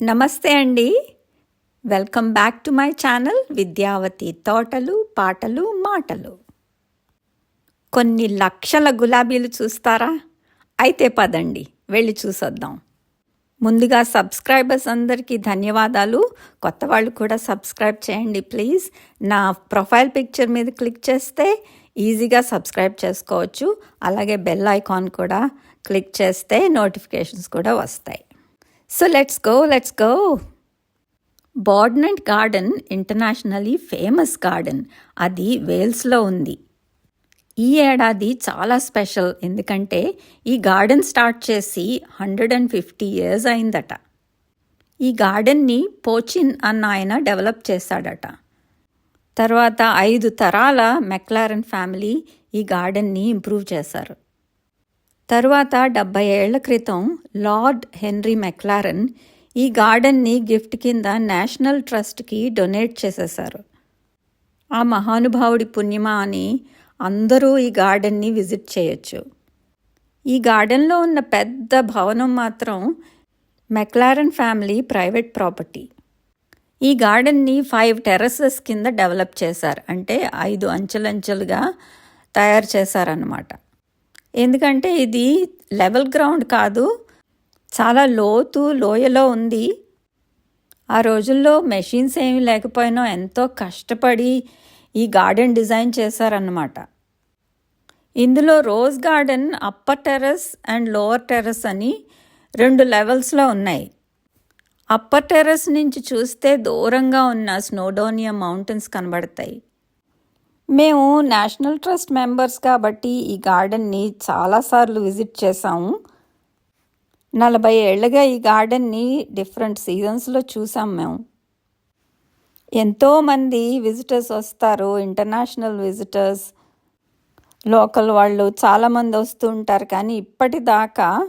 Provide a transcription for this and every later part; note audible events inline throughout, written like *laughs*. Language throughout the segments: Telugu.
నమస్తే అండి. Welcome back to my channel Vidyavathi తోటలు పాటలు మాటలు. కొన్ని లక్షల గులాబీలు చూస్తారా? అయితే పదండి వెళ్ళి చూసొద్దాం. ముందుగా సబ్స్క్రైబర్స్ అందరికీ ధన్యవాదాలు. కొత్త వాళ్ళు కూడా సబ్స్క్రైబ్ చేయండి ప్లీజ్ నా ప్రొఫైల్ పిక్చర్ మీద క్లిక్ చేస్తే ఈజీగా సబ్స్క్రైబ్ చేసుకోవచ్చు. అలాగే బెల్ ఐకాన్ కూడా క్లిక్ చేస్తే నోటిఫికేషన్స్ కూడా వస్తాయి. So let's go let's go Bodnant garden internationally famous garden అది వేల్స్లో ఉంది. ఈ ఏడాది చాలా స్పెషల్. ఎందుకంటే ఈ గార్డెన్ స్టార్ట్ చేసి హండ్రెడ్ అండ్ ఫిఫ్టీ ఇయర్స్ అయిందట. ఈ గార్డెన్ని పోచిన్ అన్న ఆయన డెవలప్ చేశాడట. తర్వాత ఐదు తరాల మెక్లారన్ ఫ్యామిలీ ఈ గార్డెన్ని ఇంప్రూవ్ చేశారు. తరువాత డెబ్బై ఏళ్ళ క్రితం లార్డ్ హెన్రీ మెక్లారన్ ఈ గార్డెన్ని గిఫ్ట్ కింద నేషనల్ ట్రస్ట్కి డొనేట్ చేసేశారు. ఆ మహానుభావుడి పుణ్యమా అని అందరూ ఈ గార్డెన్ని విజిట్ చేయొచ్చు. ఈ గార్డెన్లో ఉన్న పెద్ద భవనం మాత్రం మెక్లారన్ ఫ్యామిలీ ప్రైవేట్ ప్రాపర్టీ. ఈ గార్డెన్ని ఫైవ్ టెర్రసెస్ కింద డెవలప్ చేశారు. అంటే ఐదు అంచెలంచెలుగా తయారు చేశారన్నమాట. ఎందుకంటే ఇది లెవెల్ గ్రౌండ్ కాదు చాలా లోతు లోయలో ఉంది. ఆ రోజుల్లో మెషిన్స్ ఏమి లేకపోయినా ఎంతో కష్టపడి ఈ గార్డెన్ డిజైన్ చేశారన్నమాట. ఇందులో rose garden upper terrace and lower terrace అని రెండు లెవెల్స్లో ఉన్నాయి. అప్పర్ టెర్రస్ నుంచి చూస్తే దూరంగా ఉన్న స్నోడోనియా మౌంటైన్స్ కనబడతాయి. మేము నేషనల్ ట్రస్ట్ మెంబర్స్ కాబట్టి ఈ గార్డెన్ని చాలాసార్లు విజిట్ చేసాము నలభై ఏళ్ళుగా ఈ గార్డెన్ని డిఫరెంట్ సీజన్స్లో చూసాం మేము. ఎంతోమంది విజిటర్స్ వస్తారు ఇంటర్నేషనల్ విజిటర్స్ లోకల్ వాళ్ళు చాలామంది వస్తూ ఉంటారు. కానీ ఇప్పటిదాకా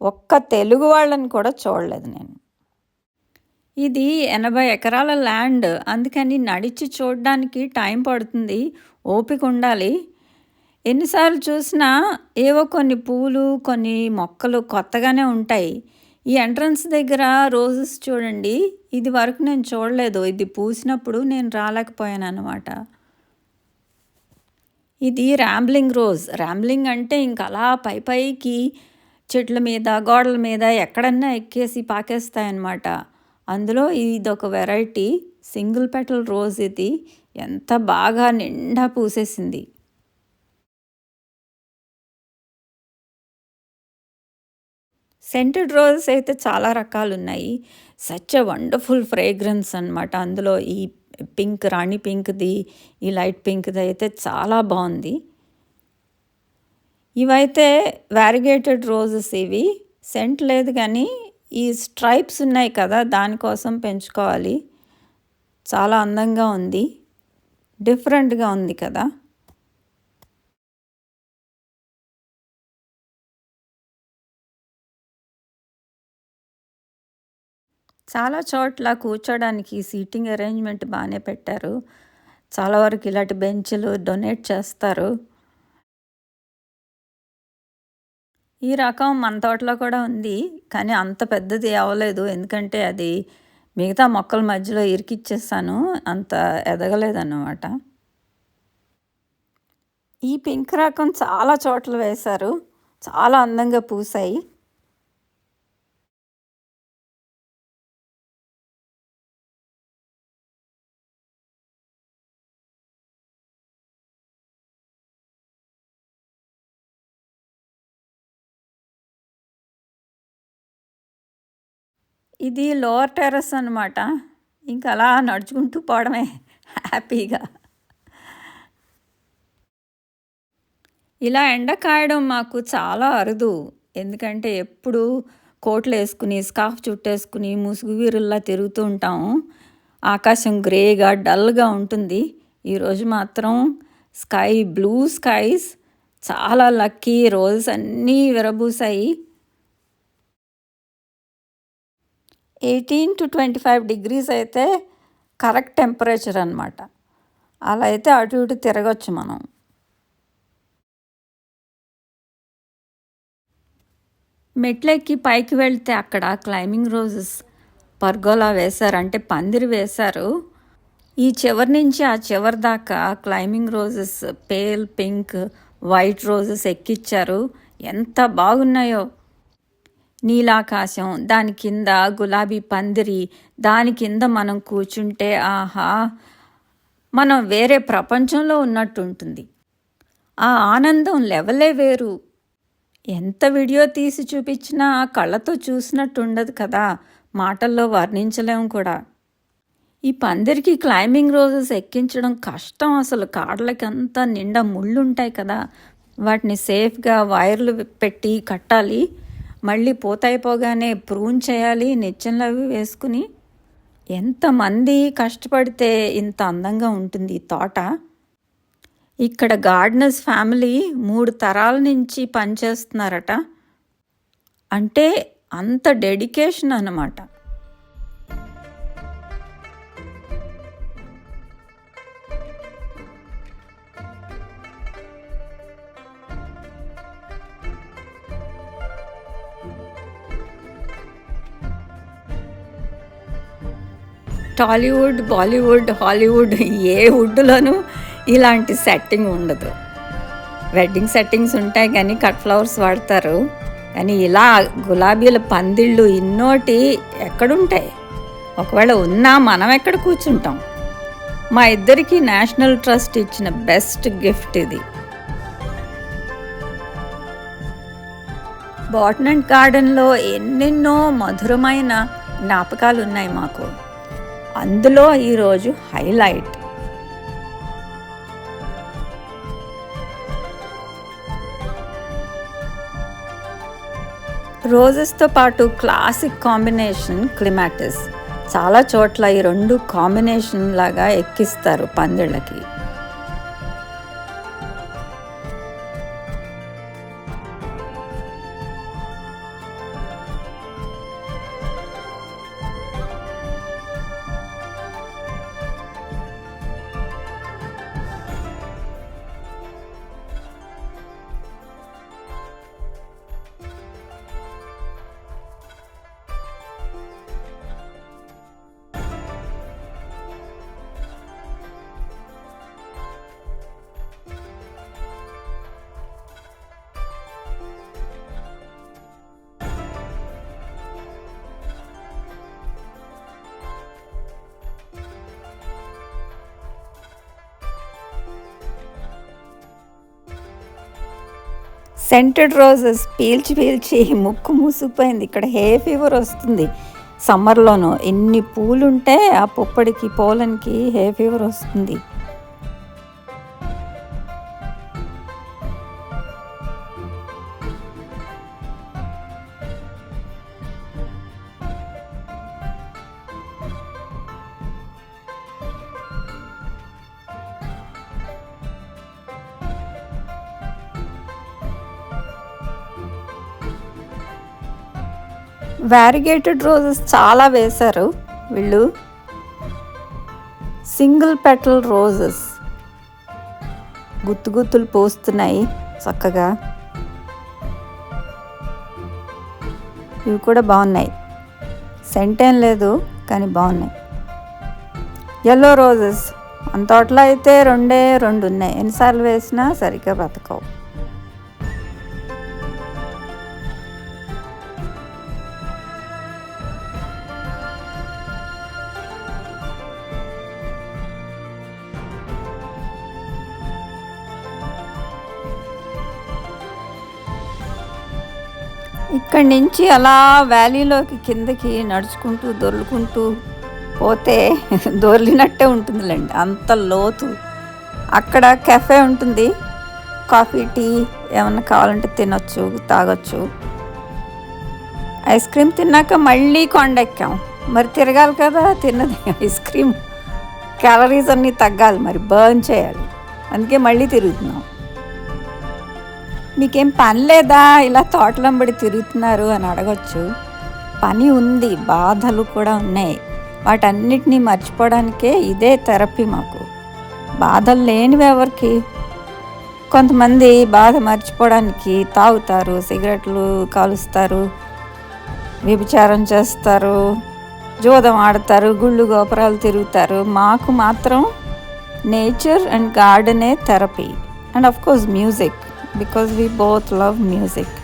ఒక్క తెలుగు వాళ్ళని కూడా చూడలేదు నేను. ఇది ఎనభై ఎకరాల ల్యాండ్. అందుకని నడిచి చూడడానికి టైం పడుతుంది. ఓపిక ఉండాలి. ఎన్నిసార్లు చూసినా ఏవో కొన్ని పూలు కొన్ని మొక్కలు కొత్తగానే ఉంటాయి. ఈ ఎంట్రన్స్ దగ్గర రోజెస్ చూడండి. ఇది వరకు నేను చూడలేదు. ఇది పూసినప్పుడు నేను రాలేకపోయాను అనమాట ఇది ర్యాంబ్లింగ్ రోజ్. ర్యాంబ్లింగ్ అంటే ఇంక అలా పై పైకి చెట్ల మీద గోడల మీద ఎక్కడన్నా ఎక్కేసి పాకేస్తాయన్నమాట. అందులో ఇది ఒక వెరైటీ సింగిల్ పెటల్ రోజ్ ఇది. ఎంత బాగా నిండా పూసేసింది. సెంటెడ్ రోజెస్ అయితే చాలా రకాలు ఉన్నాయి సచ్ ఎ వండర్ఫుల్ ఫ్రేగ్రెన్స్ అనమాట అందులో ఈ పింక్ రాణి పింక్ది ఈ లైట్ పింక్ది అయితే చాలా బాగుంది. ఇవైతే వ్యారిగేటెడ్ రోజెస్ ఇవి. సెంట్ లేదు కానీ ఈ స్ట్రైప్స్ ఉన్నాయి కదా దానికోసం పెంచుకోవాలి. చాలా అందంగా ఉంది. డిఫరెంట్గా ఉంది కదా. చాలా చోట్ల కూర్చోడానికి సీటింగ్ అరేంజ్మెంట్ బాగానే పెట్టారు. చాలా వరకు ఇలాంటి బెంచ్లు డొనేట్ చేస్తారు. ఈ రకం మన తోటలో కూడా ఉంది కానీ అంత పెద్దది అవ్వలేదు. ఎందుకంటే అది మిగతా మొక్కల మధ్యలో ఇరికిచ్చేసాను అంత ఎదగలేదన్నమాట. ఈ పింక్ రకం చాలా చోట్ల వేశారు చాలా అందంగా పూసాయి ఇది లోవర్ టెర్రస్ అనమాట ఇంకా అలా నడుచుకుంటూ పోవడమే హ్యాపీగా. ఇలా ఎండ కాయడం మాకు చాలా అరుదు. ఎందుకంటే ఎప్పుడు కోట్లు వేసుకుని స్కార్ఫ్ చుట్టేసుకుని ముసుగు వీరుల్లా తిరుగుతూ ఉంటాము ఆకాశం గ్రేగా డల్గా ఉంటుంది. ఈరోజు మాత్రం స్కై బ్లూ స్కైస్ చాలా లక్కీ రోజెస్ అన్నీ విరబూసాయి. Eighteen to twenty five degrees అయితే కరెక్ట్ టెంపరేచర్ అనమాట అలా అయితే అటు ఇటు తిరగచ్చు మనం. మెట్లెక్కి పైకి వెళ్తే అక్కడ క్లైంబింగ్ రోజెస్ పర్గోలా వేశారు అంటే పందిరి వేశారు. ఈ చివరి నుంచి ఆ చివరి దాకా climbing roses pale pink white roses ఎక్కిచ్చారు. ఎంత బాగున్నాయో. నీలాకాశం దాని కింద గులాబీ పందిరి దాని కింద మనం కూర్చుంటే ఆహా మనం వేరే ప్రపంచంలో ఉన్నట్టు ఉంటుంది ఆ ఆనందం లెవలే వేరు. ఎంత వీడియో తీసి చూపించినా ఆ కళ్ళతో చూసినట్టు ఉండదు కదా మాటల్లో వర్ణించలేము కూడా. ఈ పందిరికి క్లైంబింగ్ రోజెస్ ఎక్కించడం కష్టం అసలు. కాళ్ళకి అంతా నిండా ముళ్ళు ఉంటాయి కదా. వాటిని సేఫ్గా వైర్లు పెట్టి కట్టాలి. మళ్ళీ పూతయిపోగానే ప్రూన్ చేయాలి నిచ్చెనలు అవి వేసుకుని ఎంతమంది కష్టపడితే ఇంత అందంగా ఉంటుంది ఈ తోట. ఇక్కడ గార్డెనర్స్ ఫ్యామిలీ మూడు తరాల నుంచి పనిచేస్తున్నారట. అంటే అంత డెడికేషన్ అన్నమాట. టాలీవుడ్ బాలీవుడ్ హాలీవుడ్ ఏ వుడ్లోనూ ఇలాంటి సెట్టింగ్ ఉండదు. వెడ్డింగ్ సెట్టింగ్స్ ఉంటాయి కానీ కట్ ఫ్లవర్స్ వాడతారు. కానీ ఇలా గులాబీల పందిళ్ళు ఇన్నోటి ఎక్కడుంటాయి? ఒకవేళ ఉన్నా మనం ఎక్కడ కూర్చుంటాం? మా ఇద్దరికి నేషనల్ ట్రస్ట్ ఇచ్చిన బెస్ట్ గిఫ్ట్ ఇది. బాటనెంట్ గార్డెన్లో ఎన్నెన్నో మధురమైన జ్ఞాపకాలు ఉన్నాయి మాకు. అందులో ఈరోజు హైలైట్. రోజెస్తో పాటు క్లాసిక్ కాంబినేషన్ క్లిమాటిస్. చాలా చోట్ల ఈ రెండు కాంబినేషన్ లాగా ఎక్కిస్తారు పందిళ్ళకి. సెంటెడ్ రోజెస్ పీల్చి పీల్చి ముక్కు మూసుకుపోయింది. ఇక్కడ హే ఫీవర్ వస్తుంది సమ్మర్లోనూ. ఎన్ని పూలుంటే ఆ పుప్పడికి పోలన్కి హే ఫీవర్ వస్తుంది. వ్యారిగేటెడ్ రోజెస్ చాలా వేశారు. వీళ్ళు సింగిల్ పెటల్ రోజెస్ గుత్తు గుత్తులు పోస్తున్నాయి చక్కగా. ఇవి కూడా బాగున్నాయి. సెంట్ ఏం లేదు కానీ బాగున్నాయి. ఎల్లో రోజెస్ అంతట్లో అయితే రెండే రెండు ఉన్నాయి. ఎన్నిసార్లు వేసినా సరిగ్గా బతకవు. ఇక్కడి నుంచి అలా వ్యాలీలోకి కిందకి నడుచుకుంటూ దొర్లుకుంటూ పోతే *laughs* దొర్లినట్టే ఉంటుందిలేండి అంత లోతు. అక్కడ కెఫే ఉంటుంది కాఫీ టీ ఏమన్నా కావాలంటే తినొచ్చు తాగొచ్చు. ఐస్ క్రీమ్ తిన్నాక మళ్ళీ కొండెక్కాం. మరి తిరగాలి కదా తిన్నది ఐస్ క్రీమ్. క్యాలరీస్ అన్నీ తగ్గాలి మరి బర్న్ చేయాలి. అందుకే మళ్ళీ తిరుగుతున్నాం. మీకేం పని లేదా? ఇలా తోటలంబడి తిరుగుతున్నారు అని అడగచ్చు. పని ఉంది బాధలు కూడా ఉన్నాయి. వాటన్నిటినీ మర్చిపోవడానికే ఇదే థెరపీ మాకు. బాధలు లేనివి ఎవరికి? కొంతమంది బాధ మర్చిపోవడానికి తాగుతారు సిగరెట్లు కాలుస్తారు వ్యభిచారం చేస్తారు జోదం ఆడతారు గుళ్ళు గోపురాలు తిరుగుతారు. మాకు మాత్రం nature and గార్డెనే therapy. And of course music. Because we both love music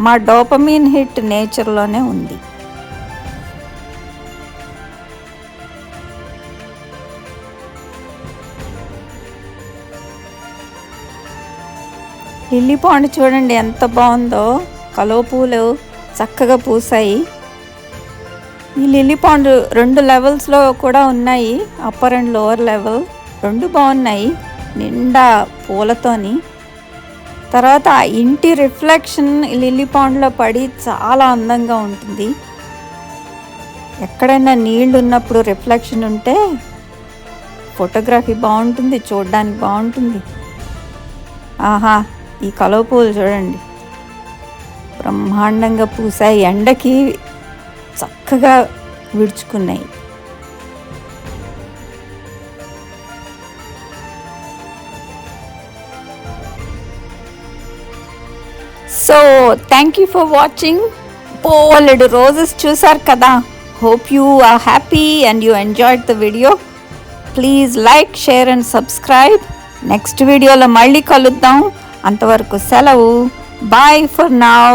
మా డోపమీన్ హిట్ నేచర్లోనే ఉంది. లిల్లీ పాండ్ చూడండి ఎంత బాగుందో. కలువ పూలు చక్కగా పూసాయి. ఈ లిల్లీ పాండ్ రెండు లెవెల్స్లో కూడా ఉన్నాయి. అప్పర్ అండ్ లోవర్ లెవెల్ రెండు బాగున్నాయి. నిండా పూలతోని. తర్వాత ఆ ఇంటి రిఫ్లెక్షన్ లిల్లీ పాండ్లో పడి చాలా అందంగా ఉంటుంది. ఎక్కడైనా నీళ్ళు ఉన్నప్పుడు రిఫ్లెక్షన్ ఉంటే ఫోటోగ్రఫీ బాగుంటుంది చూడడానికి బాగుంటుంది. ఆహా ఈ కలువ పూలు చూడండి. బ్రహ్మాండంగా పూసాయి. ఎండకి చక్కగా విడుచుకున్నాయి. So thank you for watching పోలెడు roses చూసారు కదా. Hope you are happy and you enjoyed the video please like share and subscribe next వీడియోలో మళ్ళీ కలుద్దాం. అంతవరకు సెలవు. Bye for now